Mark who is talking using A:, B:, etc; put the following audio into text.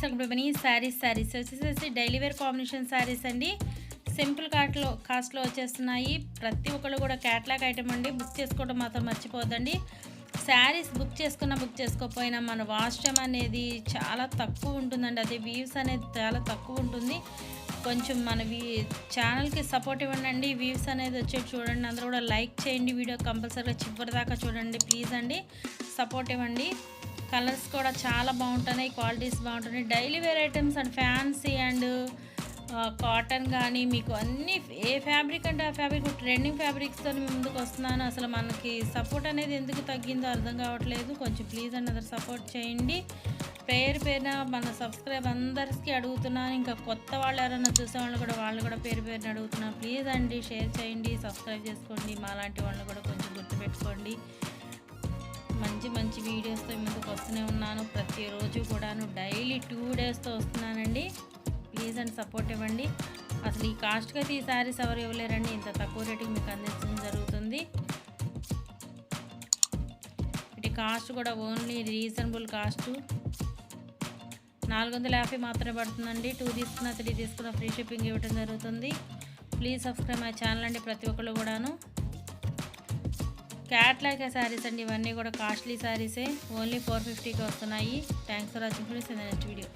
A: To money saris saris వచ్చేసేసి daily wear combination saris అండి. Simple కాట్లో కాస్ట్లో వచ్చేస్తున్నాయి. ప్రతి ఒక్కళ్ళు కూడా క్యాట్లాగ్ ఐటమ్ అండి. బుక్ చేసుకోవడం మాత్రం మర్చిపోద్దండి. శారీస్ బుక్ చేసుకున్న బుక్ చేసుకోకపోయినా మన వాష్ అనేది చాలా తక్కువ ఉంటుందండి. అదే వ్యూస్ అనేది చాలా తక్కువ ఉంటుంది. కొంచెం మన వీ ఛానల్కి సపోర్ట్ ఇవ్వండి వ్యూస్ అనేది వచ్చేది చూడండి. అందరూ కూడా లైక్ చేయండి. వీడియో కంపల్సరీగా చివరి దాకా చూడండి. ప్లీజ్ అండి. సపోర్ట్ ఇవ్వండి. కలర్స్ కూడా చాలా బాగుంటున్నాయి క్వాలిటీస్ బాగుంటున్నాయి. Daily wear items and fancy and cotton కానీ మీకు అన్ని ఏ ఫ్యాబ్రిక్ అంటే ఆ ఫ్యాబ్రిక్ ట్రెండింగ్ ఫ్యాబ్రిక్స్తో ముందుకు వస్తున్నాను. అసలు మనకి సపోర్ట్ అనేది ఎందుకు తగ్గిందో అర్థం కావట్లేదు. కొంచెం ప్లీజ్ అండ్ అదర్ సపోర్ట్ చేయండి. పేరు పేరున మన సబ్స్క్రైబ్ అందరికీ అడుగుతున్నాను. ఇంకా కొత్త వాళ్ళు ఎవరైనా చూసే వాళ్ళు కూడా వాళ్ళు కూడా పేరు పేరున అడుగుతున్నాను ప్లీజ్ అండి షేర్ చేయండి సబ్స్క్రైబ్ చేసుకోండి. మాలాంటి వాళ్ళు కూడా కొంచెం గుర్తుపెట్టుకోండి. మంచి మంచి వీడియోస్తో ముందుకు వస్తూనే ఉన్నాను. ప్రతిరోజు కూడాను డైలీ టూ డేస్తో వస్తున్నానండి. ప్లీజ్ అండ్ సపోర్ట్ ఇవ్వండి. అసలు ఈ కాస్ట్కి అయితే ఈ శారీస్ ఎవరు ఇవ్వలేరండి. ఇంత తక్కువ రేటుకి మీకు అందించడం జరుగుతుంది. వీటి కాస్ట్ కూడా ఓన్లీ రీజనబుల్ కాస్ట్. నాలుగు వందల యాభై మాత్రమే పడుతుందండి. టూ తీసుకున్న త్రీ తీసుకున్న ఫ్రీ షిప్పింగ్ ఇవ్వడం జరుగుతుంది. ప్లీజ్ సబ్స్క్రైబ్ మై ఛానల్ అండి ప్రతి ఒక్కళ్ళు కూడాను. క్యాట్లాగే శారీస్ అండి ఇవన్నీ కూడా కాస్ట్లీ శారీసే ఓన్లీ ఫోర్ ఫిఫ్టీకి వస్తున్నాయి. Thanks for watching friends next video